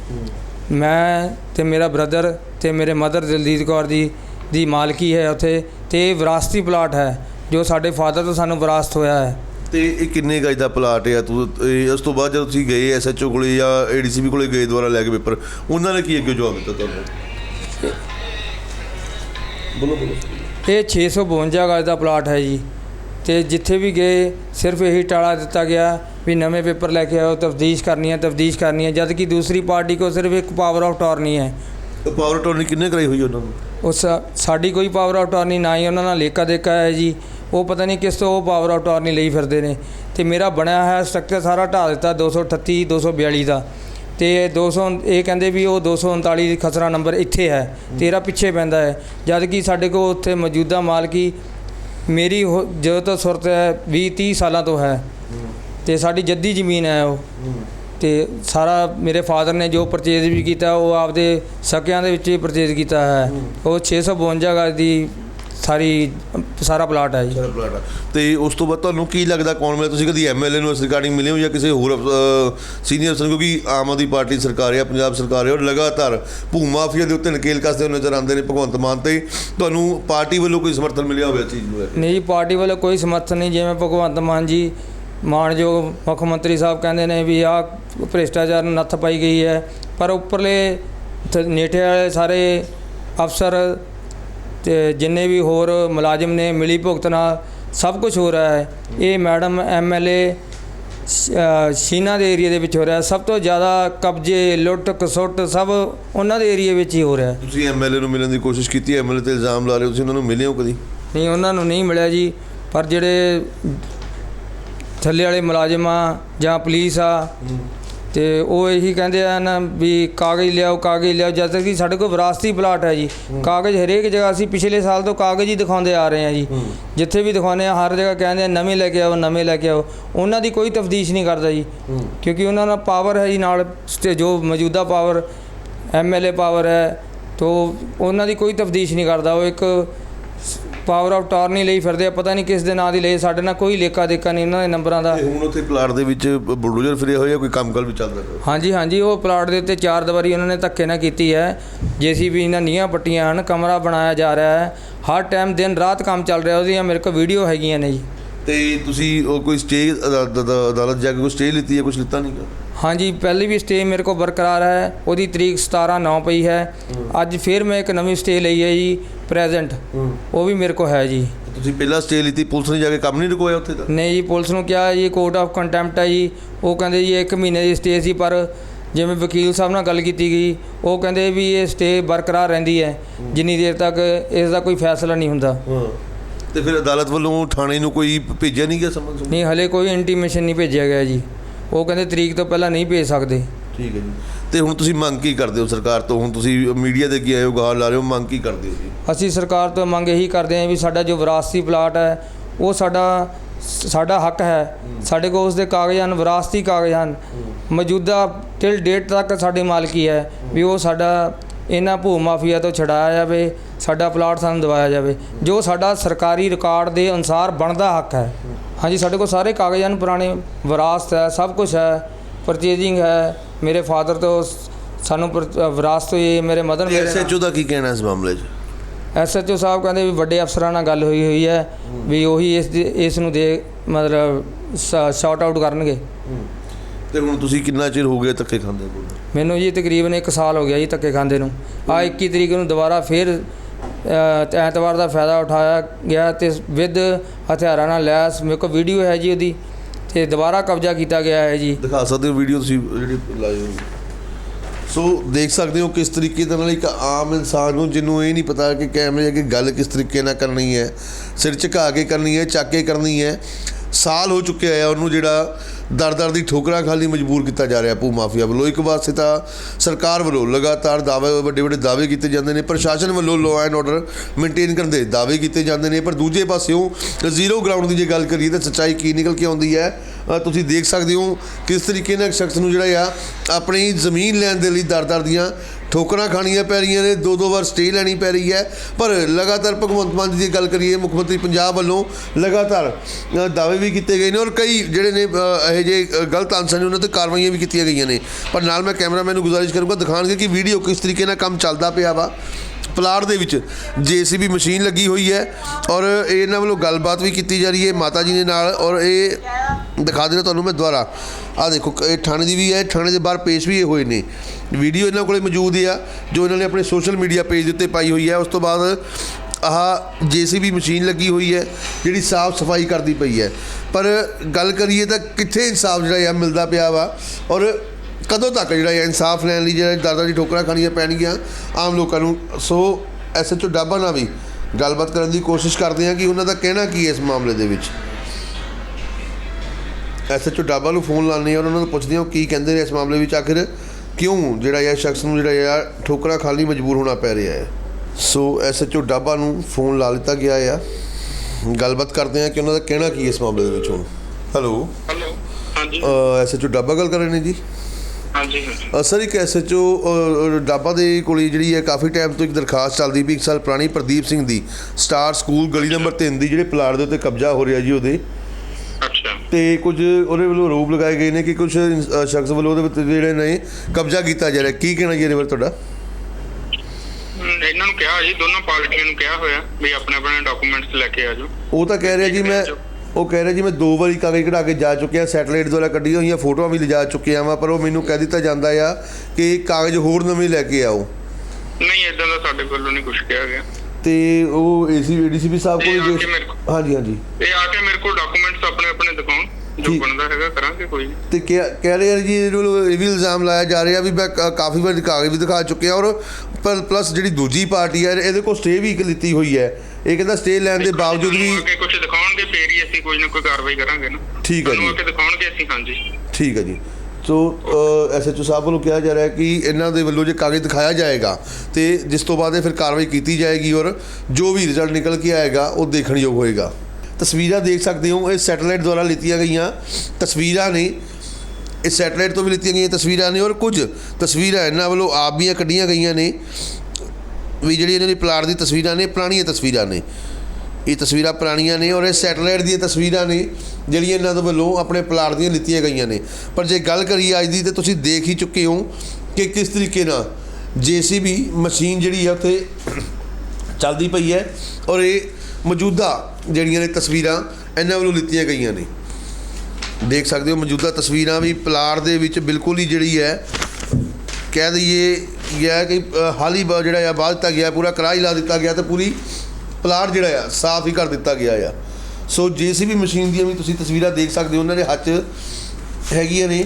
ਮੈਂ ਤੇ ਮੇਰਾ ਬ੍ਰਦਰ ਤੇ ਮੇਰੇ ਮਦਰ ਦਲਜੀਤ ਕੌਰ ਦੀ ਦੀ ਮਾਲਕੀ ਹੈ ਉੱਥੇ, ਤੇ ਇਹ ਵਿਰਾਸਤੀ ਪਲਾਟ ਹੈ। ਜੋ ਸਾਡੇ ਫਾਦਰ ਤੋਂ ਸਾਨੂੰ ਵਿਰਾਸਤ ਹੋਇਆ ਹੈ। ਤੇ ਇਹ ਕਿੰਨੇ ਗਜ ਦਾ ਪਲਾਟ ਹੈ ਤੂੰ ਇਹ ਉਸ ਤੋਂ ਬਾਅਦ ਜਦੋਂ ਤੁਸੀਂ ਗਏ ਐਸਐਚਓ ਕੋਲੇ ਜਾਂ ਏਡੀਸੀਪੀ ਕੋਲੇ ਗਏ ਦੁਆਰਾ ਲੈ ਕੇ ਪੇਪਰ ਉਹਨਾਂ ਨੇ ਕੀ ਅੱਗੇ ਜਵਾਬ ਦਿੱਤਾ ਤੁਹਾਨੂੰ? ਬੋਲੋ ਬੋਲੋ। ਇਹ 652 ਗਜ ਦਾ ਪਲਾਟ ਹੈ ਜੀ। ਤੇ ਜਿੱਥੇ ਵੀ ਗਏ ਸਿਰਫ ਇਹੀ ਟਾਲਾ ਦਿੱਤਾ ਗਿਆ ਵੀ ਨਵੇਂ ਪੇਪਰ ਲੈ ਕੇ ਆਓ ਤਫਤੀਸ਼ ਕਰਨੀ ਹੈ ਤਫਤੀਸ਼ ਕਰਨੀ ਹੈ ਜਦ ਕਿ ਦੂਸਰੀ ਪਾਰਟੀ ਕੋ ਸਿਰਫ ਇੱਕ ਪਾਵਰ ਆਫ ਟਾਰਨੀ ਹੈ। ਪਾਵਰ ਟੋਨੀ ਕਿੰਨੇ ਕਰਾਈ ਹੋਈ ਉਹਨਾਂ ਨੂੰ? ਉਸ ਸਾਡੀ ਕੋਈ ਪਾਵਰ ਆਫ ਟਾਰਨੀ ਨਾ ਹੀ ਉਹਨਾਂ ਨਾਲ ਲੇਖਾ ਦੇਖਾ ਹੈ ਜੀ। ਉਹ ਪਤਾ ਨਹੀਂ ਕਿਸ ਤੋਂ ਉਹ ਪਾਵਰ ਆਫ ਟਾਰਨੀ ਲਈ ਫਿਰਦੇ ਨੇ। ਤੇ ਮੇਰਾ ਬਣਿਆ ਹੈ ਸਟਰਕਚਰ ਸਾਰਾ ਢਾ ਦਿੱਤਾ 238 242 ਦਾ ਤੇ 200 ਇਹ ਕਹਿੰਦੇ ਵੀ ਉਹ 239 ਦੀ ਖਸਰਾ ਨੰਬਰ ਇੱਥੇ ਹੈ। ਤੇਰਾ ਪਿੱਛੇ ਪੈਂਦਾ ਹੈ। ਜਦ ਕਿ ਸਾਡੇ ਕੋਲ ਉੱਥੇ ਮੌਜੂਦਾ ਮਾਲਕੀ ਮੇਰੀ ਹੋ- ਜਦੋਂ ਤੋਂ ਸੁਰਤ ਹੈ 20 30 ਸਾਲਾਂ ਤੋਂ ਹੈ। ਤੇ ਸਾਡੀ ਜੱਦੀ ਜ਼ਮੀਨ ਹੈ ਉਹ। ਤੇ ਸਾਰਾ ਮੇਰੇ ਫਾਦਰ ਨੇ ਜੋ ਪਰਚੇਜ਼ ਵੀ ਕੀਤਾ, ਉਹ ਆਪਦੇ ਸਕਿਆਂ ਦੇ ਵਿੱਚ ਹੀ ਪਰਚੇਜ਼ ਕੀਤਾ ਹੈ। ਉਹ 652 ਗਜ ਦੀ ਸਾਰੀ ਸਾਰਾ ਪਲਾਟ ਹੈ ਜੀ। ਸਾਰਾ ਪਲਾਟ ਆ। ਤੇ ਉਸ ਤੋਂ ਬਾਅਦ ਤੁਹਾਨੂੰ ਕੀ ਲੱਗਦਾ ਕੌਣ ਮਿਲਿਆ? ਤੁਸੀਂ ਕਦੀ ਐਮਐਲਏ ਨੂੰ ਇਸ ਰਿਗਾਰਡਿੰਗ ਮਿਲੇ ਹੋ ਜਾਂ ਕਿਸੇ ਹੋਰ ਸੀਨੀਅਰ ਅਫਸਰ? ਕਿਉਂਕਿ ਆਮ ਆਦਮੀ ਪਾਰਟੀ ਸਰਕਾਰ ਹੈ ਪੰਜਾਬ ਸਰਕਾਰ ਹੈ ਔਰ ਲਗਾਤਾਰ ਭੂ ਮਾਫੀਆ ਦੇ ਉੱਤੇ ਨਕੇਲ ਕੱਸਦੇ ਨਜ਼ਰ ਆਉਂਦੇ ਨੇ ਭਗਵੰਤ ਮਾਨ ਤੇ। ਤੁਹਾਨੂੰ ਪਾਰਟੀ ਵੱਲੋਂ ਕੋਈ ਸਮਰਥਨ ਮਿਲਿਆ ਹੋਵੇ ਇਸ ਚੀਜ਼ ਨੂੰ ਨਹੀਂ ਜੀ ਪਾਰਟੀ ਵੱਲੋਂ ਕੋਈ ਸਮਰਥਨ ਨਹੀਂ। ਜਿਵੇਂ ਭਗਵੰਤ ਮਾਨ ਜੀ ਮਾਨਯੋਗ ਮੁੱਖ ਮੰਤਰੀ ਸਾਹਿਬ ਕਹਿੰਦੇ ਨੇ ਵੀ ਆਹ ਭ੍ਰਿਸ਼ਟਾਚਾਰ ਨੂੰ ਨੱਥ ਪਾਈ ਗਈ ਹੈ। ਪਰ ਉੱਪਰਲੇ ਨੇਠੇ ਵਾਲੇ ਸਾਰੇ ਅਫਸਰ ਤੇ ਜਿੰਨੇ ਵੀ ਹੋਰ ਮੁਲਾਜ਼ਮ ਨੇ ਮਿਲੀ ਭੁਗਤ ਨਾਲ ਸਭ ਕੁਝ ਹੋ ਰਿਹਾ ਹੈ। ਇਹ ਮੈਡਮ ਐਮਐਲਏ ਸ਼ੀਨਾ ਦੇ ਏਰੀਆ ਦੇ ਵਿੱਚ ਹੋ ਰਿਹਾ ਸਭ ਤੋਂ ਜ਼ਿਆਦਾ ਕਬਜ਼ੇ ਲੁੱਟ ਕਸੁੱਟ ਸਭ ਉਹਨਾਂ ਦੇ ਏਰੀਆ ਵਿੱਚ ਹੀ ਹੋ ਰਿਹਾ ਤੁਸੀਂ ਐਮਐਲਏ ਨੂੰ ਮਿਲਣ ਦੀ ਕੋਸ਼ਿਸ਼ ਕੀਤੀ ਐਮਐਲਏ ਤੇ ਇਲਜ਼ਾਮ ਲਾ ਰਹੇ ਹੋ ਤੁਸੀਂ ਉਹਨਾਂ ਨੂੰ ਮਿਲੇ ਹੋ ਕਦੀ? ਨਹੀਂ ਉਹਨਾਂ ਨੂੰ ਨਹੀਂ ਮਿਲਿਆ ਜੀ। ਪਰ ਜਿਹੜੇ ਥੱਲੇ ਵਾਲੇ ਮੁਲਾਜ਼ਮ ਆ ਜਾਂ ਪੁਲਿਸ ਆ ਤੇ ਉਹ ਇਹੀ ਕਹਿੰਦੇ ਆ ਨਾ ਵੀ ਕਾਗਜ਼ ਲਿਆਓ ਕਾਗਜ਼ ਲਿਆਓ ਜਦ ਤੱਕ ਕਿ ਸਾਡੇ ਕੋਲ ਵਿਰਾਸਤੀ ਪਲਾਟ ਹੈ ਜੀ। ਕਾਗਜ਼ ਹਰੇਕ ਜਗ੍ਹਾ ਅਸੀਂ ਪਿਛਲੇ ਸਾਲ ਤੋਂ ਕਾਗਜ਼ ਹੀ ਦਿਖਾਉਂਦੇ ਆ ਰਹੇ ਆ ਜੀ। ਜਿੱਥੇ ਵੀ ਦਿਖਾਉਂਦੇ ਆ ਹਰ ਜਗ੍ਹਾ ਕਹਿੰਦੇ ਆ ਨਵੇਂ ਲੈ ਕੇ ਆਓ ਨਵੇਂ ਲੈ ਕੇ ਆਓ। ਉਹਨਾਂ ਦੀ ਕੋਈ ਤਫਤੀਸ਼ ਨਹੀਂ ਕਰਦਾ ਜੀ। ਕਿਉਂਕਿ ਉਹਨਾਂ ਦਾ ਪਾਵਰ ਹੈ ਜੀ ਨਾਲ ਜੋ ਮੌਜੂਦਾ ਪਾਵਰ ਐਮਐਲਏ ਪਾਵਰ ਹੈ ਤੋ ਉਹਨਾਂ ਦੀ ਕੋਈ ਤਫਤੀਸ਼ ਨਹੀਂ ਕਰਦਾ। ਉਹ ਇੱਕ ਪਾਵਰ ਆਫ ਟਾਰਨੀ ਲਈ ਫਿਰਦੇ ਆ ਪਤਾ ਨਹੀਂ ਕਿਸ ਦੇ ਨਾਂ ਦੀ ਲਈ ਸਾਡੇ ਨਾਲ ਕੋਈ ਲੇਖਾ ਦੇਖਾ ਨਹੀਂ ਇਹਨਾਂ ਦੇ ਨੰਬਰਾਂ ਦਾ। ਤੇ ਹੁਣ ਉੱਥੇ ਪਲਾਟ ਦੇ ਵਿੱਚ ਬੁਲਡੋਜ਼ਰ ਫਿਰਿਆ ਹੋਇਆ ਕੋਈ ਕੰਮਕਾਲ ਵੀ ਚੱਲਦਾ ਪਿਆ ਹਾਂਜੀ ਹਾਂਜੀ ਉਹ ਪਲਾਟ ਦੇ ਉੱਤੇ ਚਾਰ ਦੀਵਾਰੀ ਉਹਨਾਂ ਨੇ ਧੱਕੇ ਨਾਲ ਕੀਤੀ ਹੈ। ਜੀਸੀਬੀ ਇਹਨਾਂ ਨੀਹਾਂ ਪੱਟੀਆਂ ਹਨ ਕਮਰਾ ਬਣਾਇਆ ਜਾ ਰਿਹਾ ਹੈ। ਹਰ ਟਾਈਮ ਦਿਨ ਰਾਤ ਕੰਮ ਚੱਲ ਰਿਹਾ ਉਹਦੀਆਂ ਮੇਰੇ ਕੋਲ ਵੀਡੀਓ ਹੈਗੀਆਂ ਨੇ ਜੀ। ਤੇ ਤੁਸੀਂ ਉਹ ਕੋਈ ਸਟੇ ਅਦਾਲਤ ਜਾ ਕੇ ਕੋਈ ਸਟੇ ਲਿੱਤੀ ਹੈ ਕੁਝ ਲਿੱਤਾ ਨਹੀਂ? ਹਾਂਜੀ ਪਹਿਲੀ ਵੀ ਸਟੇ ਮੇਰੇ ਕੋਲ ਬਰਕਰਾਰ ਹੈ। ਉਹਦੀ ਤਰੀਕ 17 9 ਪਈ ਹੈ। ਅੱਜ ਫਿਰ ਮੈਂ ਇੱਕ ਨਵੀਂ ਸਟੇ ਲਈ ਹੈ ਜੀ ਪ੍ਰੈਜ਼ੈਂਟ ਉਹ ਵੀ ਮੇਰੇ ਕੋਲ ਹੈ ਜੀ। ਤੁਸੀਂ ਪਹਿਲਾਂ ਸਟੇ ਲਿੱਤੀ ਪੁਲਿਸ ਨੇ ਜਾ ਕੇ ਕੰਮ ਨਹੀਂ ਰੁਕਵਾਇਆ ਉੱਥੇ ਦਾ ਨਹੀਂ ਜੀ ਪੁਲਿਸ ਨੂੰ ਕਿਹਾ ਜੀ ਕੋਰਟ ਆਫ ਕੰਟੈਂਪਟ ਹੈ ਜੀ। ਉਹ ਕਹਿੰਦੇ ਜੀ 1 ਮਹੀਨੇ ਦੀ ਸਟੇ ਸੀ ਪਰ ਜਿਵੇਂ ਵਕੀਲ ਸਾਹਿਬ ਨਾਲ ਗੱਲ ਕੀਤੀ ਗਈ ਉਹ ਕਹਿੰਦੇ ਵੀ ਇਹ ਸਟੇ ਬਰਕਰਾਰ ਰਹਿੰਦੀ ਹੈ। ਜਿੰਨੀ ਦੇਰ ਤੱਕ ਇਸ ਦਾ ਕੋਈ ਫੈਸਲਾ ਨਹੀਂ ਹੁੰਦਾ। ਤੇ ਫਿਰ ਅਦਾਲਤ ਵੱਲੋਂ ਥਾਣੇ ਨੂੰ ਕੋਈ ਭੇਜਿਆ ਨਹੀਂ ਗਿਆ ਸਮੂਨ? ਨਹੀਂ ਹਲੇ ਕੋਈ ਇੰਟੀਮੇਸ਼ਨ ਨਹੀਂ ਭੇਜਿਆ ਗਿਆ ਜੀ। ਉਹ ਕਹਿੰਦੇ ਤਰੀਕ ਤੋਂ ਪਹਿਲਾਂ ਨਹੀਂ ਭੇਜ ਸਕਦੇ। ਠੀਕ ਹੈ ਜੀ। ਤੇ ਹੁਣ ਤੁਸੀਂ ਮੰਗ ਕੀ ਕਰਦੇ ਹੋ ਸਰਕਾਰ ਤੋਂ? ਹੁਣ ਤੁਸੀਂ ਮੀਡੀਆ ਦੇ ਅੱਗੇ ਆਏ ਹੋ ਗਾਲ ਲਾ ਰਹੇ ਹੋ ਮੰਗ ਕੀ ਕਰਦੇ ਹੋ ਜੀ? ਅਸੀਂ ਸਰਕਾਰ ਤੋਂ ਮੰਗ ਇਹੀ ਕਰਦੇ ਹਾਂ ਵੀ ਸਾਡਾ ਜੋ ਵਿਰਾਸਤੀ ਪਲਾਟ ਹੈ ਉਹ ਸਾਡਾ ਸਾਡਾ ਹੱਕ ਹੈ। ਸਾਡੇ ਕੋਲ ਉਸ ਦੇ ਕਾਗਜ਼ ਹਨ ਵਿਰਾਸਤੀ ਕਾਗਜ਼ ਹਨ। ਮੌਜੂਦਾ ਟਿਲ ਡੇਟ ਤੱਕ ਸਾਡੀ ਮਾਲਕੀ ਹੈ। ਵੀ ਉਹ ਸਾਡਾ ਇਹਨਾਂ ਭੂ ਮਾਫੀਆ ਤੋਂ ਛਡਾਇਆ ਜਾਵੇ ਸਾਡਾ ਪਲਾਟ ਸਾਨੂੰ ਦਿਵਾਇਆ ਜਾਵੇ। ਜੋ ਸਾਡਾ ਸਰਕਾਰੀ ਰਿਕਾਰਡ ਦੇ ਅਨੁਸਾਰ ਬਣਦਾ ਹੱਕ ਹੈ। ਹਾਂਜੀ ਸਾਡੇ ਕੋਲ ਸਾਰੇ ਕਾਗਜ਼ ਹਨ ਪੁਰਾਣੇ ਵਿਰਾਸਤ ਹੈ ਸਭ ਕੁਝ ਹੈ ਪਰਚੇਜ਼ਿੰਗ ਹੈ। ਮੇਰੇ ਫਾਦਰ ਤੋਂ ਸਾਨੂੰ ਵਿਰਾਸਤ ਹੋਈ ਮੇਰੇ ਮਦਰ ਮੇਰੇ ਐਸਐਚਓ ਦਾ ਕੀ ਕਹਿਣਾ ਇਸ ਮਾਮਲੇ 'ਚ? ਐਸਐਚਓ ਸਾਹਿਬ ਕਹਿੰਦੇ ਵੀ ਵੱਡੇ ਅਫਸਰਾਂ ਨਾਲ ਗੱਲ ਹੋਈ ਹੋਈ ਹੈ ਵੀ ਉਹੀ ਇਸ ਇਸ ਨੂੰ ਦੇ ਮਤਲਬ ਸ਼ਾਰਟ ਆਊਟ ਕਰਨਗੇ। ਤੇ ਹੁਣ ਤੁਸੀਂ ਕਿੰਨਾ ਚਿਰ ਹੋ ਗਿਆ ਧੱਕੇ ਖਾਂਦੇ ਕੋਲ ਮੈਨੂੰ ਜੀ ਤਕਰੀਬਨ 1 ਸਾਲ ਹੋ ਗਿਆ ਜੀ ਧੱਕੇ ਖਾਂਦੇ ਨੂੰ। ਆ 21 ਤਰੀਕ ਨੂੰ ਦੁਬਾਰਾ ਫਿਰ ਐਤਵਾਰ ਦਾ ਫਾਇਦਾ ਉਠਾਇਆ ਗਿਆ ਤੇ ਵਿਦ ਹਥਿਆਰਾਂ ਨਾਲ ਲੈਸ। ਮੇਰੇ ਕੋਲ ਵੀਡੀਓ ਹੈ ਜੀ ਉਹਦੀ ਤੇ ਦੁਬਾਰਾ ਕਬਜ਼ਾ ਕੀਤਾ ਗਿਆ ਹੈ ਜੀ। ਦਿਖਾ ਸਕਦੇ ਹੋ ਵੀਡੀਓ ਤੁਸੀਂ ਜਿਹੜੀ ਲਾਈ ਹੋਈ। ਸੋ ਦੇਖ ਸਕਦੇ ਹੋ ਕਿਸ ਤਰੀਕੇ ਦੇ ਨਾਲ ਇੱਕ ਆਮ ਇਨਸਾਨ ਨੂੰ ਜਿਹਨੂੰ ਇਹ ਨਹੀਂ ਪਤਾ ਕਿ ਕੈਮਰੇ ਅੱਗੇ ਗੱਲ ਕਿਸ ਤਰੀਕੇ ਨਾਲ ਕਰਨੀ ਹੈ, ਸਿਰ ਝੁਕਾ ਕੇ ਕਰਨੀ ਹੈ, ਚੱਕ ਕੇ ਕਰਨੀ ਹੈ। ਸਾਲ ਹੋ ਚੁੱਕਿਆ ਹੈ ਉਹਨੂੰ ਜਿਹੜਾ ਦਰ ਦਰ ਦੀ ਠੋਕਰਾਂ ਖਾਲੀ ਮਜਬੂਰ ਕੀਤਾ ਜਾ ਰਿਹਾ ਭੂ ਮਾਫੀਆ ਵੱਲੋਂ। ਇੱਕ ਪਾਸੇ ਤਾਂ ਸਰਕਾਰ ਵੱਲੋਂ ਲਗਾਤਾਰ ਦਾਅਵੇ ਵੱਡੇ ਵੱਡੇ ਦਾਅਵੇ ਕੀਤੇ ਜਾਂਦੇ ਨੇ। ਪ੍ਰਸ਼ਾਸਨ ਵੱਲੋਂ ਲਾਅ ਐਂਡ ਆਰਡਰ ਮੇਨਟੇਨ ਕਰਨ ਦੇ ਦਾਅਵੇ ਕੀਤੇ ਜਾਂਦੇ ਨੇ। ਪਰ ਦੂਜੇ ਪਾਸਿਓਂ ਜ਼ੀਰੋ ਗਰਾਊਂਡ ਦੀ ਜੇ ਗੱਲ ਕਰੀਏ ਤਾਂ ਸੱਚਾਈ ਕੀ ਨਿਕਲ ਕੇ ਆਉਂਦੀ ਹੈ? ਤੁਸੀਂ ਦੇਖ ਸਕਦੇ ਹੋ ਕਿਸ ਤਰੀਕੇ ਨਾਲ ਸ਼ਖਸ ਨੂੰ ਜਿਹੜਾ ਆ, ਆਪਣੀ ਜ਼ਮੀਨ ਲੈਣ ਦੇ ਲਈ ਦਰ-ਦਰ ਦੀਆਂ ਠੋਕਰਾਂ ਖਾਣੀਆਂ ਪੈ ਰਹੀਆਂ ਨੇ ਦੋ ਦੋ ਵਾਰ ਸਟੇ ਲੈਣੀ ਪੈ ਰਹੀ ਹੈ। ਪਰ ਲਗਾਤਾਰ ਭਗਵੰਤ ਮਾਨ ਜੀ ਦੀ ਗੱਲ ਕਰੀਏ ਮੁੱਖ ਮੰਤਰੀ ਪੰਜਾਬ ਵੱਲੋਂ ਲਗਾਤਾਰ ਦਾਅਵੇ ਵੀ ਕੀਤੇ ਗਏ ਨੇ ਔਰ ਕਈ ਜਿਹੜੇ ਨੇ ਅ, ਇਹੋ ਜਿਹੇ ਗਲਤ ਅਨਸਰ ਨੇ ਉਹਨਾਂ ਤੇ ਕਾਰਵਾਈਆਂ ਵੀ ਕੀਤੀਆਂ ਗਈਆਂ ਨੇ। ਪਰ ਨਾਲ ਮੈਂ ਕੈਮਰਾਮੈਨ ਨੂੰ ਗੁਜ਼ਾਰਿਸ਼ ਕਰੂੰਗਾ ਦਿਖਾਣਗੇ ਕਿ ਵੀਡੀਓ ਕਿਸ ਤਰੀਕੇ ਨਾਲ ਕੰਮ ਚੱਲਦਾ ਪਿਆ ਵਾ। ਪਲਾਟ ਦੇ ਵਿੱਚ ਜੀਸੀਬੀ ਮਸ਼ੀਨ ਲੱਗੀ ਹੋਈ ਹੈ ਔਰ ਇਹਨਾਂ ਵੱਲੋਂ ਗੱਲਬਾਤ ਵੀ ਕੀਤੀ ਜਾ ਰਹੀ ਹੈ ਮਾਤਾ ਜੀ ਦੇ ਨਾਲ ਔਰ ਇਹ ਦਿਖਾ ਦੇਣਾ ਤੁਹਾਨੂੰ ਮੈਂ ਦੁਬਾਰਾ। ਆ ਦੇਖੋ, ਇਹ ਥਾਣੇ ਦੀ ਵੀ ਹੈ ਥਾਣੇ ਦੇ ਬਾਹਰ ਪੇਸ਼ ਵੀ ਇਹ ਹੋਏ ਨੇ। ਵੀਡੀਓ ਇਹਨਾਂ ਕੋਲੇ ਮੌਜੂਦ ਆ, ਜੋ ਇਹਨਾਂ ਨੇ ਆਪਣੇ ਸੋਸ਼ਲ ਮੀਡੀਆ ਪੇਜ ਦੇ ਉੱਤੇ ਪਾਈ ਹੋਈ ਹੈ। ਉਸ ਤੋਂ ਬਾਅਦ ਆਹ ਜੀਸੀਬੀ ਮਸ਼ੀਨ ਲੱਗੀ ਹੋਈ ਹੈ, ਜਿਹੜੀ ਸਾਫ਼ ਸਫ਼ਾਈ ਕਰਦੀ ਪਈ ਹੈ। ਪਰ ਗੱਲ ਕਰੀਏ ਤਾਂ ਕਿੱਥੇ ਇਨਸਾਫ ਜਿਹੜਾ ਆ ਮਿਲਦਾ ਪਿਆ ਵਾ ਔਰ ਕਦੋਂ ਤੱਕ ਜਿਹੜਾ ਇਨਸਾਫ ਲੈਣ ਲਈ ਜਿਹੜਾ ਦਾਦਾ ਦੀ ਠੋਕਰਾਂ ਖਾਣੀਆਂ ਪੈਣਗੀਆਂ ਆਮ ਲੋਕਾਂ ਨੂੰ? ਸੋ ਐਸਐਚਓ ਡਾਬਾ ਨਾਲ ਵੀ ਗੱਲਬਾਤ ਕਰਨ ਦੀ ਕੋਸ਼ਿਸ਼ ਕਰਦੇ ਹਾਂ ਕਿ ਉਹਨਾਂ ਦਾ ਕਹਿਣਾ ਕੀ ਹੈ ਇਸ ਮਾਮਲੇ ਦੇ ਵਿੱਚ? ਐਸਐਚਓ ਡਾਬਾ ਨੂੰ ਫੋਨ ਹਾਂ ਔਰ ਉਹਨਾਂ ਨੂੰ ਪੁੱਛਦੇ ਹਾਂ ਕੀ ਕਹਿੰਦੇ ਨੇ ਇਸ ਮਾਮਲੇ ਵਿੱਚ? ਆਖਿਰ ਕਿਉਂ ਜਿਹੜਾ ਇਹ ਸ਼ਖਸ ਨੂੰ ਜਿਹੜਾ ਆ ਠੋਕਰਾਂ ਖਾਣ ਲਈ ਮਜਬੂਰ ਹੋਣਾ ਪੈ ਰਿਹਾ ਹੈ? ਸੋ ਐਸਐਚਓ ਡਾਬਾ ਨੂੰ ਫੋਨ ਲਾ ਲਿੱਤਾ ਗਿਆ ਆ। ਗੱਲਬਾਤ ਕਰਦੇ ਹਾਂ ਕਿ ਉਹਨਾਂ ਦਾ ਕਹਿਣਾ ਕੀ ਹੈ ਇਸ ਮਾਮਲੇ ਦੇ ਵਿੱਚ ਹੁਣ? ਹੈਲੋ ਹੈਲੋ ਹਾਂਜੀ। ਐਸਐਚਓ ਡਾਬਾ ਗੱਲ ਕਰ ਰਹੇ ਨੇ ਜੀ? ਹਾਂਜੀ ਅ, ਸਰ ਇੱਕ ਐਸਐਚਓ ਡਾਬਾ ਦੇ ਕੋਲ ਜਿਹੜੀ ਹੈ ਕਾਫੀ ਟਾਈਮ ਤੋਂ ਇੱਕ ਦਰਖਾਸਤ ਚੱਲਦੀ ਵੀ ਇੱਕ ਸਾਲ ਪੁਰਾਣੀ ਪ੍ਰਦੀਪ ਸਿੰਘ ਦੀ ਸਟਾਰ ਸਕੂਲ ਗਲੀ ਨੰਬਰ 3 ਦੀ ਜਿਹੜੇ ਪਲਾਟ ਦੇ ਉੱਤੇ ਕਬਜ਼ਾ ਹੋ ਰਿਹਾ ਜੀ ਉਹਦੇ। ਅੱਛਾ। ਤੇ ਕੁਝ ਉਹਦੇ ਵੱਲੋਂ ਆਰੋਪ ਲਗਾਏ ਗਏ ਨੇ ਕਿ ਕੁਝ ਅ, ਸ਼ਖਸ ਵੱਲੋਂ ਉਹਦੇ ਉੱਤੇ ਜਿਹੜੇ ਨੇ ਕਬਜ਼ਾ ਕੀਤਾ ਜਾ ਰਿਹਾ। ਕੀ ਕਹਿਣਾ ਜੀ ਇਹਦੇ ਬਾਰੇ ਤੁਹਾਡਾ? ਹਮ, ਇਹਨਾਂ ਨੂੰ ਕਿਹਾ ਜੀ ਦੋਨੋਂ ਪਾਰਟੀਆਂ ਨੂੰ ਕਿਹਾ ਹੋਇਆ ਵੀ ਆਪਣੇ ਆਪਣੇ ਡਾਕੂਮੈਂਟਸ ਲੈ ਕੇ ਆ ਜਾਓ। ਉਹ ਤਾਂ ਕਹਿ ਰਿਹਾ ਜੀ ਮੈਂ ਉਹ ਕਹਿ ਰਿਹਾ ਜੀ ਮੈਂ ਦੋ ਵਾਰੀ ਕਾਗਜ਼ ਕਢਾ ਕੇ ਜਾ ਚੁੱਕਿਆ ਸੈਟਲਾਈਟ ਦੁਆਰਾ ਕੱਢੀਆਂ ਹੋਈਆਂ ਫੋਟੋਆਂ ਵੀ ਲਿਜਾ ਚੁੱਕਿਆ ਵਾਂ ਪਰ ਉਹ ਮੈਨੂੰ ਕਹਿ ਦਿੱਤਾ ਜਾਂਦਾ ਆ ਕਿ ਕਾਗਜ਼ ਹੋਰ ਨਵੇਂ ਲੈ ਕੇ ਆਓ। ਨਹੀਂ ਇਦਾਂ ਦਾ ਸਾਡੇ ਵੱਲੋਂ ਨਹੀਂ ਕੁਝ ਕਿਹਾ ਗਿਆ। ਤੇ ਉਹ ਏਸੀ ਡੀਸੀਪੀ ਸਾਹਿਬ ਕੋਲ ਕੋਲ- ਹਾਂਜੀ ਹਾਂਜੀ। ਇਹ ਆ ਕੇ ਮੇਰੇ ਕੋਲ ਡਾਕੂਮੈਂਟਸ ਆਪਣੇ ਆਪਣੇ ਦਿਖਾਉਣ ਜੋ। ਬਣਦਾ ਹੈਗਾ ਕਰਾਂਗੇ ਕੋਈ। ਨਹੀਂ ਤੇ ਕਿਹਾ- ਕਹਿ ਰਹੇ ਜੀ ਇਹ ਵੀ ਇਲਜ਼ਾਮ ਲਾਇਆ ਜਾ ਰਿਹਾ ਵੀ ਮੈਂ ਕਾਫੀ ਵਾਰ ਕਾਗਜ਼ ਵੀ ਦਿਖਾ ਚੁੱਕਿਆ ਔਰ ਪਰ ਪਲੱਸ ਜਿਹੜੀ ਦੂਜੀ ਪਾਰਟੀ ਹੈ ਇਹਦੇ ਕੋਲ ਸਟੇ ਵੀ ਇੱਕ ਲਿੱਤੀ ਹੋਈ ਹੈ। ਇਹ ਕਹਿੰਦਾ ਸਟੇ ਲੈਣ ਦੇ ਬਾਵਜੂਦ ਵੀ ਕੁਝ ਦਿਖਾਉਣਗੇ ਫੇਰ ਹੀ ਅਸੀਂ ਕੋਈ ਨਾ ਕੋਈ ਕਾਰਵਾਈ ਕਰਾਂਗੇ ਨਾ। ਠੀਕ ਹੈ ਜੀ। ਆ ਕੇ ਦਿਖਾਉਣਗੇ ਅਸੀਂ ਹਾਂਜੀ। ਠੀਕ ਹੈ ਜੀ। ਸੋ ਐਸਐਚਓ ਸਾਹਿਬ ਵੱਲੋਂ ਕਿਹਾ ਜਾ ਰਿਹਾ ਹੈ ਕਿ ਇਹਨਾਂ ਦੇ ਵੱਲੋਂ ਜੇ ਕਾਗਜ਼ ਦਿਖਾਇਆ ਜਾਏਗਾ ਤੇ ਜਿਸ ਤੋਂ ਬਾਅਦ ਇਹ ਫਿਰ ਕਾਰਵਾਈ ਕੀਤੀ ਜਾਏਗੀ ਔਰ ਜੋ ਵੀ ਰਿਜ਼ਲਟ ਨਿਕਲ ਕੇ ਆਏਗਾ ਉਹ ਦੇਖਣਯੋਗ ਹੋਏਗਾ। ਤਸਵੀਰਾਂ ਦੇਖ ਸਕਦੇ ਹੋ ਇਹ ਸੈਟੇਲਾਈਟ ਦੁਆਰਾ ਲਿੱਤੀਆਂ ਗਈਆਂ ਤਸਵੀਰਾਂ ਨੇ। ਇਹ ਸੈਟੇਲਾਈਟ ਤੋਂ ਵੀ ਲਿੱਤੀਆਂ ਗਈਆਂ ਤਸਵੀਰਾਂ ਨੇ ਔਰ ਕੁਝ ਤਸਵੀਰਾਂ ਇਹਨਾਂ ਵੱਲੋਂ ਆਪ ਵੀ ਕੱਢੀਆਂ ਗਈਆਂ ਨੇ। ਵੀ ਜਿਹੜੀ ਇਹਨਾਂ ਦੀ ਪਲਾਟ ਦੀ ਤਸਵੀਰਾਂ ਨੇ ਪੁਰਾਣੀਆਂ ਤਸਵੀਰਾਂ ਨੇ। ਇਹ ਤਸਵੀਰਾਂ ਪੁਰਾਣੀਆਂ ਨੇ ਔਰ ਇਹ ਸੈਟੇਲਾਈਟ ਦੀਆਂ ਤਸਵੀਰਾਂ ਨੇ ਜਿਹੜੀਆਂ ਇਹਨਾਂ ਦੇ ਵੱਲੋਂ ਆਪਣੇ ਪਲਾਟ ਦੀਆਂ ਲਿੱਤੀਆਂ ਗਈਆਂ ਨੇ। ਪਰ ਜੇ ਗੱਲ ਕਰੀਏ ਅੱਜ ਦੀ ਤੇ ਤੁਸੀਂ ਦੇਖ ਹੀ ਚੁੱਕੇ ਹੋ ਕਿ ਕਿਸ ਤਰੀਕੇ ਨਾਲ ਜੀਸੀਬੀ ਮਸ਼ੀਨ ਜਿਹੜੀ ਹੈ ਉੱਥੇ ਚੱਲਦੀ ਪਈ ਹੈ ਔਰ ਇਹ ਮੌਜੂਦਾ ਜਿਹੜੀਆਂ ਨੇ ਤਸਵੀਰਾਂ ਇਹਨਾਂ ਵੱਲੋਂ ਲਿੱਤੀਆਂ ਗਈਆਂ ਨੇ। ਦੇਖ ਸਕਦੇ ਹੋ ਮੌਜੂਦਾ ਤਸਵੀਰਾਂ ਵੀ ਪਲਾਟ ਦੇ ਵਿੱਚ ਬਿਲਕੁਲ ਹੀ ਜਿਹੜੀ ਹੈ ਕਹਿ ਦਈਏ ਗਿਆ ਕਿ ਅ, ਹਾਲੀ ਬਾ ਜਿਹੜਾ ਆ ਬਾਅਦ ਦਿੱਤਾ ਗਿਆ ਪੂਰਾ ਕਿਰਾਇਆ ਲਾ ਦਿੱਤਾ ਗਿਆ ਤੇ ਪੂਰੀ ਪਲਾਟ ਜਿਹੜਾ ਆ ਸਾਫ਼ ਹੀ ਕਰ ਦਿੱਤਾ ਗਿਆ ਆ। ਸੋ ਜੀਸੀਬੀ ਮਸ਼ੀਨ ਦੀਆਂ ਵੀ ਤੁਸੀਂ ਤਸਵੀਰਾਂ ਦੇਖ ਸਕਦੇ ਹੋ ਉਹਨਾਂ ਦੇ ਹੱਥ 'ਚ ਹੈਗੀਆਂ ਨੇ।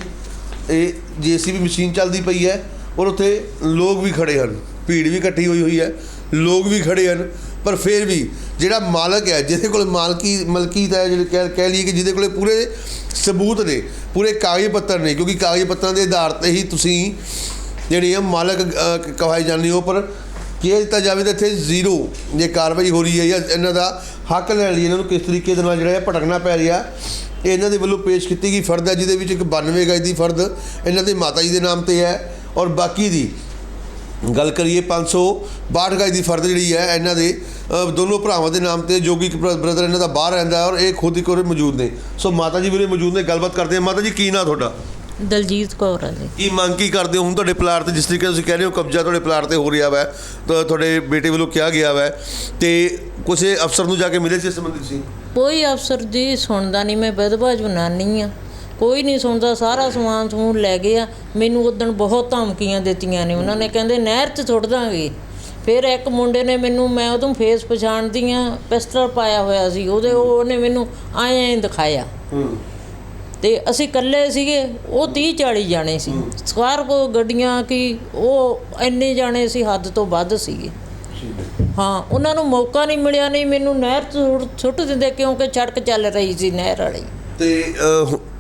ਇਹ ਜੀਸੀਬੀ ਮਸ਼ੀਨ ਚੱਲਦੀ ਪਈ ਹੈ ਔਰ ਉੱਥੇ ਲੋਕ ਵੀ ਖੜੇ ਹਨ। ਭੀੜ ਵੀ ਇਕੱਠੀ ਹੋਈ ਹੋਈ ਹੈ ਲੋਕ ਵੀ ਖੜੇ ਹਨ। ਪਰ ਫਿਰ ਵੀ ਜਿਹੜਾ ਮਾਲਕ ਹੈ ਜਿਹਦੇ ਕੋਲ ਮਾਲਕੀ ਮਲਕੀਤ ਹੈ ਜਿਹੜੇ ਕਹਿ ਕਹਿ ਲਈਏ ਕਿ ਜਿਹਦੇ ਕੋਲੇ ਪੂਰੇ ਸਬੂਤ ਨੇ ਪੂਰੇ ਕਾਗਜ਼ ਪੱਤਰ ਨੇ ਕਿਉਂਕਿ ਕਾਗਜ਼ ਪੱਤਰਾਂ ਦੇ ਆਧਾਰ ਤੇ ਹੀ ਤੁਸੀਂ ਜਿਹੜੀ ਹੈ ਮਾਲਕ ਅ, ਜਾਂਦੇ ਹੋ। ਪਰ ਕੀ ਦਿੱਤਾ ਜਾਵੇ ਤਾਂ ਇੱਥੇ ਜ਼ੀਰੋ ਜੇ ਕਾਰਵਾਈ ਹੋ ਰਹੀ ਹੈ ਜਾਂ ਇਹਨਾਂ ਦਾ ਹੱਕ ਲੈਣ ਲਈ ਇਹਨਾਂ ਨੂੰ ਕਿਸ ਤਰੀਕੇ ਦੇ ਨਾਲ ਜਿਹੜਾ ਹੈ ਭਟਕਣਾ ਪੈ ਰਿਹਾ, ਇਹ ਇਹਨਾਂ ਦੇ ਵੱਲੋਂ ਪੇਸ਼ ਕੀਤੀ ਗਈ ਫਰਦ ਹੈ, ਜਿਹਦੇ ਵਿੱਚ ਇੱਕ 92 ਗਜ ਦੀ ਫਰਦ ਇਹਨਾਂ ਦੇ ਮਾਤਾ ਜੀ ਦੇ ਨਾਮ ਤੇ ਹੈ ਔਰ ਬਾਕੀ ਦੀ ਗੱਲ ਕਰੀਏ 562 ਗਜ ਦੀ ਫਰਦ ਜਿਹੜੀ ਹੈ ਇਹਨਾਂ ਦੇ ਦੋਨੋਂ ਭਰਾਵਾਂ ਦੇ ਨਾਮ ਤੇ ਜੋ ਕਿ ਇੱਕ ਬ੍ਰਦਰ ਇਹਨਾਂ ਦਾ ਬਾਹਰ ਰਹਿੰਦਾ ਔਰ ਇਹ ਖੁਦ ਹੀ ਕੋਲ ਮੌਜੂਦ ਨੇ। ਸੋ ਮਾਤਾ ਜੀ ਵੀਰੇ ਮੌਜੂਦ ਨੇ, ਗੱਲਬਾਤ ਕਰਦੇ ਹਾਂ। ਮਾਤਾ ਜੀ, ਕੀ ਨਾਂ ਤੁਹਾਡਾ? ਦਲਜੀਤ ਕੌਰ ਆ ਜੀ। ਕੀ ਮੰਗ ਕੀ ਕਰਦੇ ਹੋ? ਹੁਣ ਤੁਹਾਡੇ ਪਲਾਟ ਤੇ ਜਿਸ ਤਰੀਕੇ ਤੁਸੀਂ ਕਹਿ ਰਹੇ ਹੋ ਕਬਜ਼ਾ ਤੁਹਾਡੇ ਪਲਾਟ ਤੇ ਹੋ ਰਿਹਾ ਵੈ ਤਾਂ ਤੁਹਾਡੇ ਬੇਟੇ ਵੱਲੋਂ ਕਿਹਾ ਗਿਆ ਵੈ। ਤੇ ਕਿਸੇ ਅਫਸਰ ਨੂੰ ਜਾ ਕੇ ਮਿਲੇ ਸੀ ਇਸ ਸੰਬੰਧੀ ਤੁਸੀਂ? ਕੋਈ ਅਫਸਰ ਜੀ ਸੁਣਦਾ ਨਹੀਂ ਮੈਂ ਵਿਧਵਾ ਜਨਾਨੀ ਆ। ਕੋਈ ਨਹੀਂ ਸੁਣਦਾ ਸਾਰਾ ਸਮਾਨ ਸਮੂਨ ਲੈ ਗਿਆ ਮੈਨੂੰ ਉਦੋਂ ਬਹੁਤ ਧਮਕੀਆਂ ਦਿੱਤੀਆਂ ਨੇ। ਉਹਨਾਂ ਨੇ ਕਹਿੰਦੇ ਨਹਿਰ 'ਚ ਸੁੱਟ ਦਾਂਗੇ। ਫਿਰ ਇੱਕ ਮੁੰਡੇ ਨੇ ਮੈਨੂੰ ਮੈਂ ਉਦੋਂ ਫੇਸ ਪਛਾਣਦੀ ਆ ਪਿਸਟਲ ਪਾਇਆ ਹੋਇਆ ਸੀ। ਉਹਦੇ ਉਹ- ਉਹਨੇ ਮੈਨੂੰ ਐਂ ਐਂ ਦਿਖਾਇਆ ਤੇ ਅਸੀਂ ਇਕੱਲੇ ਸੀਗੇ ਉਹ 30 40 ਜਾਣੇ ਸੀ। ਸਕਾਰਪੋ ਗੱਡੀਆਂ ਕੀ ਉਹ ਇੰਨੇ ਜਾਣੇ ਸੀ ਹੱਦ ਤੋਂ ਵੱਧ ਸੀਗੇ। ਹਾਂ ਉਹਨਾਂ ਨੂੰ ਮੌਕਾ ਨਹੀਂ ਮਿਲਿਆ ਨਹੀਂ ਮੈਨੂੰ ਨਹਿਰ ਸੁੱਟ ਦਿੰਦੇ ਕਿਉਂਕਿ ਸੜਕ ਚੱਲ ਰਹੀ ਸੀ ਨਹਿਰ ਵਾਲੀ। ਤੇ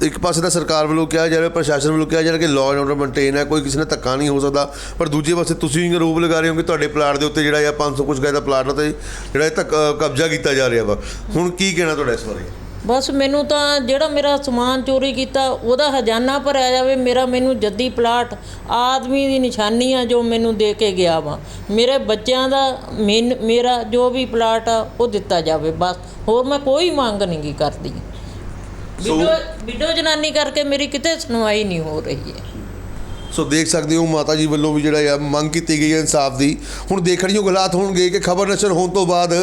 ਇੱਕ ਪਾਸੇ ਤਾਂ ਸਰਕਾਰ ਵੱਲੋਂ ਕਿਹਾ ਜਾ ਰਿਹਾ ਪ੍ਰਸ਼ਾਸਨ ਵੱਲੋਂ ਕਿਹਾ ਜਾ ਰਿਹਾ ਕਿ ਲਾਅ ਐਂਡ ਆਰਡਰ ਮੇਨਟੇਨ ਹੈ ਕੋਈ ਕਿਸੇ ਨਾਲ ਧੱਕਾ ਨਹੀਂ ਹੋ ਸਕਦਾ। ਪਰ ਦੂਜੇ ਪਾਸੇ ਤੁਸੀਂ ਆਰੋਪ ਲਗਾ ਰਹੇ ਹੋ ਕਿ ਤੁਹਾਡੇ ਪਲਾਟ ਦੇ ਉੱਤੇ ਜਿਹੜਾ ਆ 500 ਕੁਝ ਗਏ ਦਾ ਪਲਾਟ ਤੇ ਜਿਹੜਾ ਇਹ ਕਬਜ਼ਾ ਕੀਤਾ ਜਾ ਰਿਹਾ ਵਾ। ਹੁਣ ਕੀ ਕਹਿਣਾ ਤੁਹਾਡਾ ਇਸ ਬਾਰੇ? ਬਸ ਮੈਨੂੰ ਤਾਂ ਜਿਹੜਾ ਮੇਰਾ ਸਮਾਨ ਚੋਰੀ ਕੀਤਾ ਉਹਦਾ ਹਜ਼ਾਨਾ ਭਰਿਆ ਜਾਵੇ ਮੇਰਾ ਮੈਨੂੰ ਜੱਦੀ ਪਲਾਟ ਆਦਮੀ ਦੀ ਨਿਸ਼ਾਨੀ ਆ ਜੋ ਮੈਨੂੰ ਦੇ ਕੇ ਗਿਆ ਵਾ। ਮੇਰੇ ਬੱਚਿਆਂ ਦਾ ਮੈਨ- ਮੇਰਾ ਜੋ ਵੀ ਪਲਾਟ ਆ ਉਹ ਦਿੱਤਾ ਜਾਵੇ ਬਸ। ਹੋਰ ਮੈਂ ਕੋਈ ਮੰਗ ਨਹੀਂ ਗੀ ਕਰਦੀ। ਵਿਡੋ ਵਿਡੋ ਜਨਾਨੀ ਕਰਕੇ ਮੇਰੀ ਕਿਤੇ ਸੁਣਵਾਈ ਨਹੀਂ ਹੋ ਰਹੀ ਹੈ। ਸੋ ਦੇਖ ਸਕਦੇ ਹੋ ਮਾਤਾ ਜੀ ਵੱਲੋਂ ਵੀ ਜਿਹੜਾ ਆ ਮੰਗ ਕੀਤੀ ਗਈ ਹੈ ਇਨਸਾਫ ਦੀ। ਹੁਣ ਦੇਖਣਯੋਗ ਹਾਲਾਤ ਹੋਣਗੇ ਕਿ ਖਬਰ ਨਸ਼ਰ ਹੋਣ ਤੋਂ ਬਾਅਦ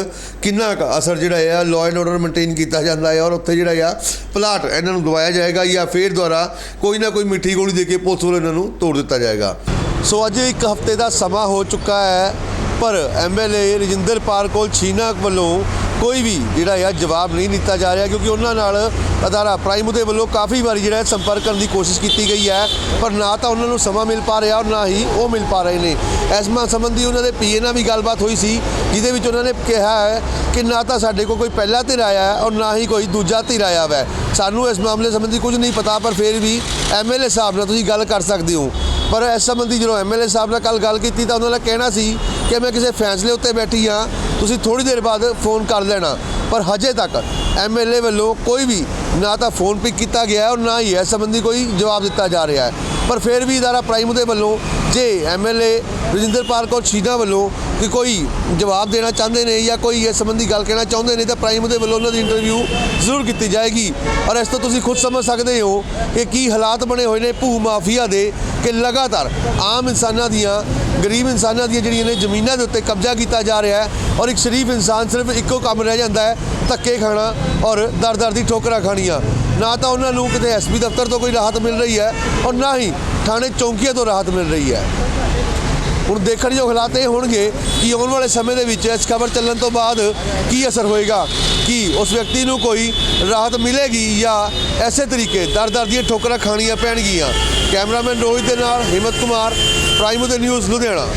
ਕਿੰਨਾ ਕੁ ਅਸਰ ਜਿਹੜਾ ਆ ਲਾਅ ਐਂਡ ਆਰਡਰ ਮੇਨਟੇਨ ਕੀਤਾ ਜਾਂਦਾ ਹੈ ਔਰ ਉੱਥੇ ਜਿਹੜਾ ਆ ਪਲਾਟ ਇਹਨਾਂ ਨੂੰ ਦਵਾਇਆ ਜਾਏਗਾ ਜਾਂ ਫੇਰ ਦੁਆਰਾ ਕੋਈ ਨਾ ਕੋਈ ਮਿੱਠੀ ਗੋਲੀ ਦੇ ਕੇ ਪੁਲਿਸ ਵੱਲੋਂ ਇਹਨਾਂ ਨੂੰ ਤੋੜ ਦਿੱਤਾ ਜਾਏਗਾ। ਸੋ ਅੱਜ ਇੱਕ ਹਫ਼ਤੇ ਦਾ ਸਮਾਂ ਹੋ ਚੁੱਕਾ ਹੈ। ਪਰ ਐਮਐਲਏ ਰਜਿੰਦਰਪਾਲ ਕੋਲ ਛੀਨਾ ਵੱਲੋਂ ਕੋਈ ਵੀ ਜਿਹੜਾ ਆ ਜਵਾਬ ਨਹੀਂ ਦਿੱਤਾ ਜਾ ਰਿਹਾ ਕਿਉਂਕਿ ਉਹਨਾਂ ਨਾਲ ਅਦਾਰਾ ਪ੍ਰਾਈਮ ਦੇ ਵੱਲੋਂ ਕਾਫੀ ਵਾਰੀ ਜਿਹੜਾ ਸੰਪਰਕ ਕਰਨ ਦੀ ਕੋਸ਼ਿਸ਼ ਕੀਤੀ ਗਈ ਹੈ, ਪਰ ਨਾ ਤਾਂ ਉਹਨਾਂ ਨੂੰ ਸਮਾਂ ਮਿਲ ਪਾ ਰਿਹਾ ਔਰ ਨਾ ਹੀ ਉਹ ਮਿਲ ਪਾ ਰਹੇ ਨੇ। ਇਸ ਸੰਬੰਧੀ ਉਹਨਾਂ ਦੇ ਪੀਏ ਨਾਲ ਵੀ ਗੱਲਬਾਤ ਹੋਈ ਸੀ, ਜਿਹਦੇ ਵਿੱਚ ਉਹਨਾਂ ਨੇ ਕਿਹਾ ਹੈ ਕਿ ਨਾ ਤਾਂ ਸਾਡੇ ਕੋਲ ਕੋਈ ਪਹਿਲਾ ਧਿਰ ਆਇਆ ਹੈ ਔਰ ਨਾ ਹੀ ਕੋਈ ਦੂਜਾ ਧਿਰ ਆਇਆ ਹੈ ਸਾਨੂੰ ਇਸ ਮਾਮਲੇ ਸੰਬੰਧੀ ਕੁਝ ਨਹੀਂ ਪਤਾ, ਪਰ ਫਿਰ ਵੀ ਐਮਐਲਏ ਸਾਹਿਬ ਨਾਲ ਤੁਸੀਂ ਗੱਲ ਕਰ ਸਕਦੇ ਹੋ। ਪਰ ਇਸ ਸੰਬੰਧੀ ਜਦੋਂ ਐਮਐਲਏ ਸਾਹਿਬ ਨਾਲ ਕੱਲ ਗੱਲ ਕੀਤੀ ਤਾਂ ਉਹਨਾਂ ਦਾ ਕਹਿਣਾ ਸੀ ਕਿ ਮੈਂ ਕਿਸੇ ਫੈਸਲੇ ਉੱਤੇ ਬੈਠੀ ਹਾਂ, ਤੁਸੀਂ ਥੋੜੀ ਦੇਰ ਬਾਅਦ ਫੋਨ ਕਰ ਲੈਣਾ। ਪਰ ਹਜੇ ਤੱਕ ਐਮਐਲਏ ਵੱਲੋਂ ਕੋਈ ਵੀ ਨਾ ਤਾਂ ਫੋਨ ਪਿਕ ਕੀਤਾ ਗਿਆ ਔਰ ਨਾ ਹੀ ਇਸ ਸੰਬੰਧੀ ਕੋਈ ਜਵਾਬ ਦਿੱਤਾ ਜਾ ਰਿਹਾ ਹੈ। ਪਰ ਫਿਰ ਵੀ ਇਦਾਰਾ ਪ੍ਰਾਈਮ ਦੇ ਵੱਲੋਂ ਜੇ ਐਮਐਲਏ ਰਜਿੰਦਰਪਾਲ ਕੌਰ ਸ਼ੀਨਾ ਵੱਲੋਂ ਕਿ ਕੋਈ ਜਵਾਬ ਦੇਣਾ ਚਾਹੁੰਦੇ ਨੇ ਜਾਂ ਕੋਈ ਇਸ ਸੰਬੰਧੀ ਗੱਲ ਕਹਿਣਾ ਚਾਹੁੰਦੇ ਨੇ ਤਾਂ ਪ੍ਰਾਈਮ ਦੇ ਵੱਲੋਂ ਉਹਨਾਂ ਦੀ ਇੰਟਰਵਿਊ ਜ਼ਰੂਰ ਕੀਤੀ ਜਾਏਗੀ। ਔਰ ਇਸ ਤੋਂ ਤੁਸੀਂ ਖੁਦ ਸਮਝ ਸਕਦੇ ਹੋ ਕਿ ਕੀ ਹਾਲਾਤ ਬਣੇ ਹੋਏ ਨੇ ਭੂ ਮਾਫੀਆ ਦੇ ਕਿ ਲਗਾਤਾਰ ਆਮ ਇਨਸਾਨਾਂ ਦੀਆਂ, ਗਰੀਬ ਇਨਸਾਨਾਂ ਦੀਆਂ ਜਿਹੜੀਆਂ ਨੇ ਜ਼ਮੀਨਾਂ ਦੇ ਉੱਤੇ ਕਬਜ਼ਾ ਕੀਤਾ ਜਾ ਰਿਹਾ ਹੈ ਔਰ ਇੱਕ ਸ਼ਰੀਫ ਇਨਸਾਨ ਸਿਰਫ ਇੱਕੋ ਕੰਮ ਰਹਿ ਜਾਂਦਾ ਹੈ, ਧੱਕੇ ਖਾਣਾ ਔਰ ਦਰ-ਦਰ ਦੀ ਠੋਕਰਾਂ ਖਾਣੀਆਂ। ਨਾ ਤਾਂ ਉਹਨਾਂ ਨੂੰ ਕਿਤੇ ਐਸਪੀ ਦਫ਼ਤਰ ਤੋਂ ਕੋਈ ਰਾਹਤ ਮਿਲ ਰਹੀ ਹੈ ਔਰ ਨਾ ਹੀ ਥਾਣੇ ਚੌਂਕੀਆਂ ਤੋਂ ਰਾਹਤ ਮਿਲ ਰਹੀ ਹੈ। ਹੁਣ ਦੇਖਣ ਯੋਗ ਹਾਲਾਤ ਇਹ ਹੋਣਗੇ ਕਿ ਆਉਣ ਵਾਲੇ ਸਮੇਂ ਦੇ ਵਿੱਚ ਇਸ ਖਬਰ ਚੱਲਣ ਤੋਂ ਬਾਅਦ ਕੀ ਅਸਰ ਹੋਏਗਾ, ਕਿ ਉਸ ਵਿਅਕਤੀ ਨੂੰ ਕੋਈ ਰਾਹਤ ਮਿਲੇਗੀ ਜਾਂ ਐਸੇ ਤਰੀਕੇ ਦਰ-ਦਰ ਦੀਆਂ ਠੋਕਰਾਂ ਖਾਣੀਆਂ ਪੈਣਗੀਆਂ। ਕੈਮਰਾਮੈਨ ਰੋਹਿਤ ਦੇ ਨਾਲ ਹਿੰਮਤ ਕੁਮਾਰ ਪ੍ਰਾਈਮ ਦੇ ਨਿਊਜ਼, ਲੁਧਿਆਣਾ।